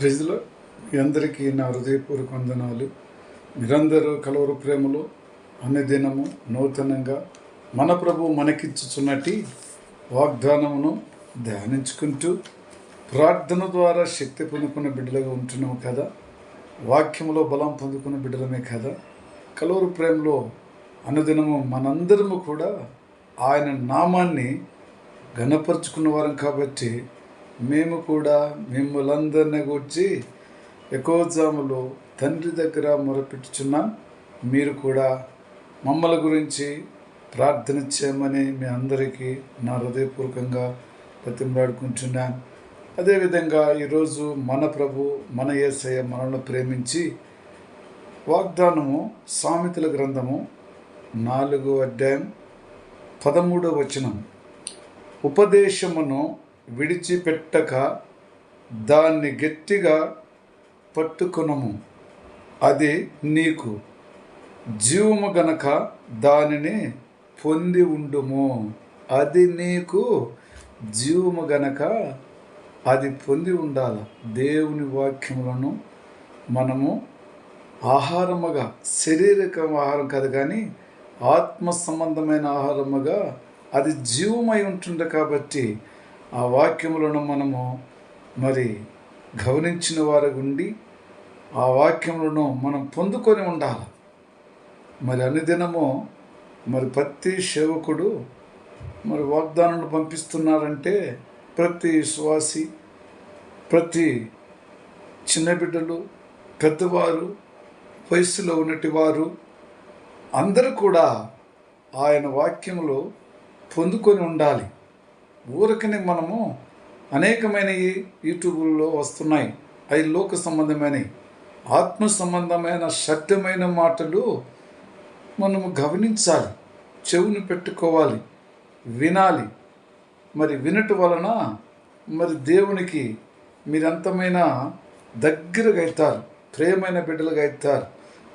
ప్రజలు మీ అందరికీ నా హృదయపూర్వక వందనాలు. మీరందరూ కలవరు ప్రేమలో అన్నదినము నూతనంగా మన ప్రభు మనకిచ్చుచున్నటి వాగ్దానమును ధ్యానించుకుంటూ ప్రార్థన ద్వారా శక్తి పొందుకున్న బిడ్డలుగా ఉంటున్నాము కదా. వాక్యంలో బలం పొందుకున్న బిడ్డలమే కదా. కలవరు ప్రేమలో అనుదినము మనందరము కూడా ఆయన నామాన్ని ఘనపరుచుకున్న వారం కాబట్టి మేము కూడా మిమ్మలందరిని గూర్చి ఎక్కువజాములో తండ్రి దగ్గర మొరపెట్టుచున్నాం. మీరు కూడా మమ్మల గురించి ప్రార్థన చేయమని మీ అందరికీ నా హృదయపూర్వకంగా బతిమలాడుకుంటున్నాను. అదేవిధంగా ఈరోజు మన ప్రభు మన ఏసయ్య మనల్ని ప్రేమించి వాగ్దానము సామెతల గ్రంథము నాలుగో అధ్యాయం పదమూడవ వచనం. ఉపదేశమును విడిచిపెట్టక దాన్ని గట్టిగా పట్టుకునము. అది నీకు. జీవము గనక దానిని పొంది ఉండుము. అది నీకు జీవము గనక అది పొంది ఉండాల. దేవుని వాక్యములను మనము ఆహారముగా శారీరక ఆహారం కాదు కానీ ఆత్మ సంబంధమైన ఆహారముగా అది జీవమై ఉంటుంది కాబట్టి ఆ వాక్యములను మనము మరి గమనించిన వారి ఉండి ఆ వాక్యములను మనం పొందుకొని ఉండాలి. మరి అన్ని దినము మరి ప్రతి సేవకుడు మరి వాగ్దానాలు పంపిస్తున్నారంటే ప్రతి విశ్వాసి ప్రతి చిన్న బిడ్డలు పెద్దవారు వయస్సులో ఉన్నటి వారు అందరూ కూడా ఆయన వాక్యములు పొందుకొని ఉండాలి. ఊరికని మనము అనేకమైన యూట్యూబ్లో వస్తున్నాయి. అవి లోక సంబంధమైనవి ఆత్మ సంబంధమైన సత్యమైన మాటలు మనము గమనించాలి. చెవుని పెట్టుకోవాలి. వినాలి. మరి వినటం వలన మరి దేవునికి మీరంతమైన దగ్గరగా అవుతారు. ప్రేమైన బిడ్డలుగా అవుతారు.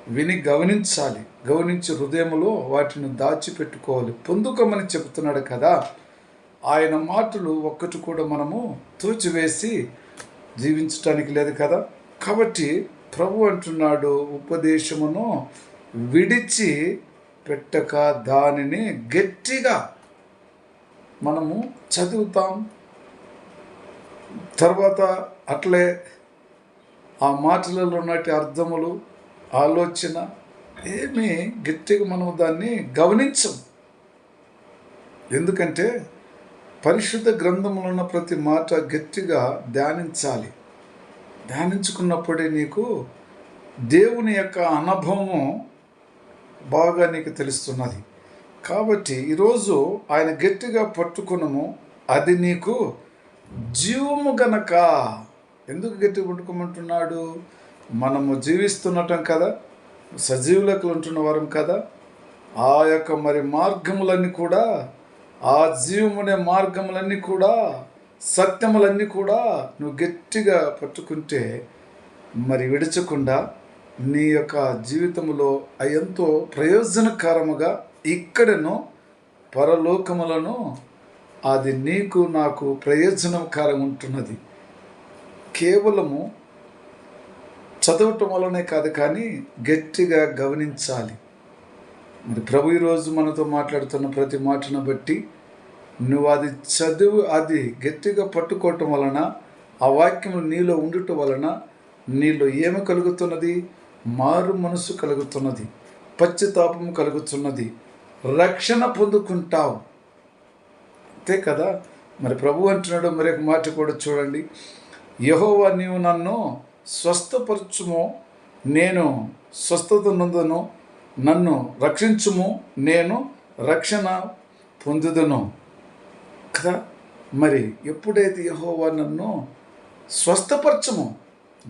విని గమనించాలి. గమనించి హృదయంలో వాటిని దాచిపెట్టుకోవాలి. పొందుకోమని చెబుతున్నాడు కదా. ఆయన మాటలు ఒక్కటి కూడా మనము తూచివేసి జీవించటానికి లేదు కదా? కాబట్టి ప్రభు అంటున్నాడు ఉపదేశమును విడిచి పెట్టక దానిని గట్టిగా మనము చదువుతాం. తర్వాత అట్లే ఆ మాటలలో ఉన్నటి అర్థములు ఆలోచన ఏమీ గట్టిగా మనం దాన్ని గమనించం. ఎందుకంటే పరిశుద్ధ గ్రంథంలో ఉన్న ప్రతి మాట గట్టిగా ధ్యానించాలి. ధ్యానించుకున్నప్పుడే నీకు దేవుని యొక్క అనుభవము బాగా నీకు తెలుస్తున్నది. కాబట్టి ఈరోజు ఆయన గట్టిగా పట్టుకునము అది నీకు జీవము గనక. ఎందుకు గట్టి పట్టుకోమంటున్నాడు? మనము జీవిస్తున్నటం కదా సజీవులకు ఉంటున్న వారం కదా. ఆ యొక్క మరి మార్గములన్నీ కూడా ఆ జీవమునే మార్గములన్నీ కూడా సత్యములన్నీ కూడా నువ్వు గట్టిగా పట్టుకుంటే మరి విడచకుండా నీ యొక్క జీవితంలో ఎంతో ప్రయోజనకరముగా ఇక్కడను పరలోకములను అది నీకు నాకు ప్రయోజనకరం ఉంటున్నది. కేవలము చదవటం వల్లనే కాదు కానీ గట్టిగా గమనించాలి. మరి ప్రభు ఈరోజు మనతో మాట్లాడుతున్న ప్రతి మాటను బట్టి నువ్వు అది చదువు అది గట్టిగా పట్టుకోవటం వలన ఆ వాక్యం నీలో ఉండటం వలన నీలో ఏమి కలుగుతున్నది? మారు మనసు కలుగుతున్నది పశ్చితాపం కలుగుతున్నది రక్షణ పొందుకుంటావు. అంతే కదా? మరి ప్రభు అంటున్నాడు మరి ఒక మాట కూడా చూడండి. యహోవా నీవు నన్ను స్వస్థపరచుమో నేను స్వస్థత నందును నన్ను రక్షించుము నేను రక్షణ పొందుదును. కదా? మరి ఎప్పుడైతే యహోవా నన్ను స్వస్థపరచము?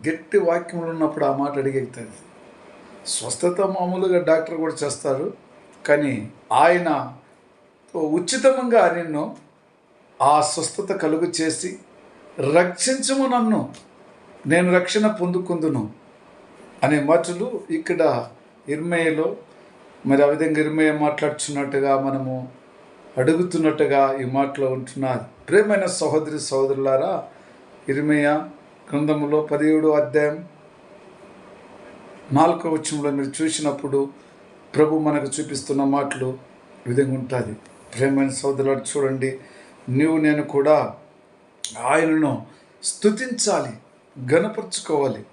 గట్టి వాక్యములు ఉన్నప్పుడు ఆ మాట అడిగెగుతుంది స్వస్థత మామూలుగా డాక్టర్ కూడా చేస్తారు కానీ ఆయన ఉచితంగా నిన్ను ఆ స్వస్థత కలుగు చేసి రక్షించము నన్ను నేను రక్షణ పొందుకుందును అనే మాటలు ఇక్కడ ఇర్మేయలో మరి ఆ విధంగా ఇర్మేయ మాట్లాడుచున్నట్టుగా మనము అడుగుతున్నట్టుగా ఈ మాటలో ఉంటున్నారు ప్రేమైన సహోదరి సహోదరులారా ఇర్మేయ గ్రంథములో పదిహేడు అధ్యాయం నాలుగో వచ్చంలో మీరు చూసినప్పుడు ప్రభు మనకు చూపిస్తున్న మాటలు ఈ విధంగా ఉంటుంది ప్రేమైన సోదరుడు చూడండి. నీవు నేను కూడా ఆయనను స్తుతించాలి గణపరుచుకోవాలి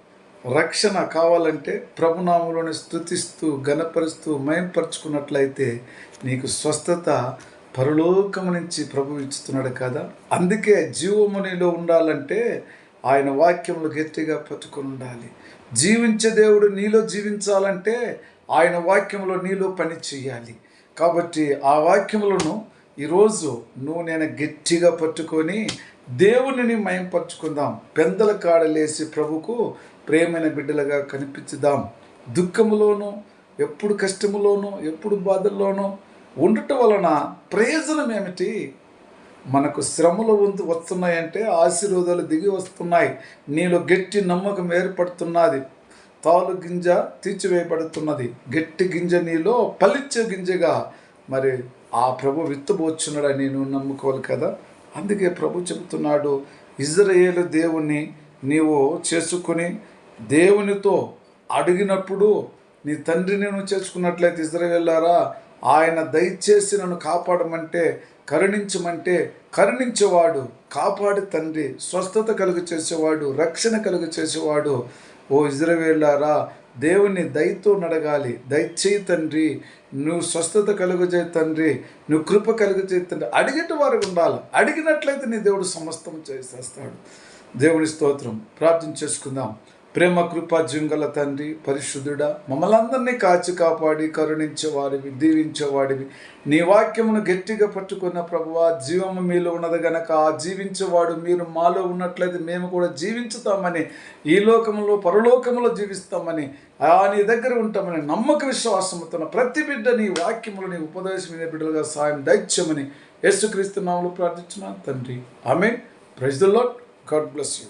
రక్షణ కావాలంటే ప్రభునామంలోనే స్తుతిస్తూ గణపరుస్తూ మయంపరుచుకున్నట్లయితే నీకు స్వస్థత పరలోకము నుంచి ప్రభు ఇస్తున్నాడు కదా. అందుకే జీవము నీలో ఉండాలంటే ఆయన వాక్యములు గట్టిగా పట్టుకొని ఉండాలి. జీవించే దేవుడు నీలో జీవించాలంటే ఆయన వాక్యంలో నీలో పని చేయాలి. కాబట్టి ఆ వాక్యములను ఈరోజు నువ్వు నేను గట్టిగా పట్టుకొని దేవునిని మయంపరుచుకుందాం. పెందల కాడలేసి ప్రభుకు ప్రేమైన బిడ్డలుగా కనిపించుదాం. దుఃఖములోనూ ఎప్పుడు కష్టములోనూ ఎప్పుడు బాధల్లోనూ ఉండటం వలన ప్రయోజనం ఏమిటి? మనకు శ్రమలు వంతు వస్తున్నాయంటే ఆశీర్వాదాలు దిగి వస్తున్నాయి. నీలో గట్టి నమ్మకం ఏర్పడుతున్నది. తాలు గింజ తీర్చివేయబడుతున్నది. గట్టి గింజ నీలో పలిచ్చే గింజగా. మరి ఆ ప్రభు విత్తుబోచున్నాడని నేను నమ్ముకోవాలి కదా? అందుకే ప్రభు చెబుతున్నాడు ఇజ్రాయేలు దేవుణ్ణి నీవు చేసుకుని దేవునితో అడిగినప్పుడు నీ తండ్రి నేను చేసుకున్నట్లయితే వెళ్ళారా ఆయన దయచేసి నన్ను కాపాడమంటే కరుణించమంటే కరుణించేవాడు కాపాడి తండ్రి స్వస్థత కలుగు చేసేవాడు రక్షణ కలుగు చేసేవాడు. ఓ ఇజ్రవేళ్ళారా దేవుని దయతో నడగాలి. దయచేయి తండ్రి నువ్వు స్వస్థత కలుగజే తండ్రి నువ్వు కృప కలుగజే తండ్రి. అడిగేట వారికి ఉండాలి. అడిగినట్లయితే నీ దేవుడు సమస్తం చేసేస్తాడు. దేవుని స్తోత్రం. ప్రార్థన చేసుకుందాం. ప్రేమ కృప జుంగల తండ్రి పరిశుద్ధుడా మమ్మల్ని అందరినీ కాచి కాపాడి కరుణించేవాడివి దీవించేవాడివి. నీ వాక్యమును గట్టిగా పట్టుకున్న ప్రభువా జీవము మీలో ఉన్నది గనక ఆ జీవించేవాడు మీరు మాలో ఉన్నట్లయితే మేము కూడా జీవించుతామని ఈ లోకంలో పరలోకంలో జీవిస్తామని ఆ నీ దగ్గర ఉంటామని నమ్మక విశ్వాసముతున్న ప్రతి బిడ్డ నీ వాక్యములు నీ ఉపదేశమైన బిడ్డలుగా సాయం దైత్యమని యేసుక్రీస్తు నామలు ప్రార్థించిన తండ్రి. ఆమె praise the Lord God bless you.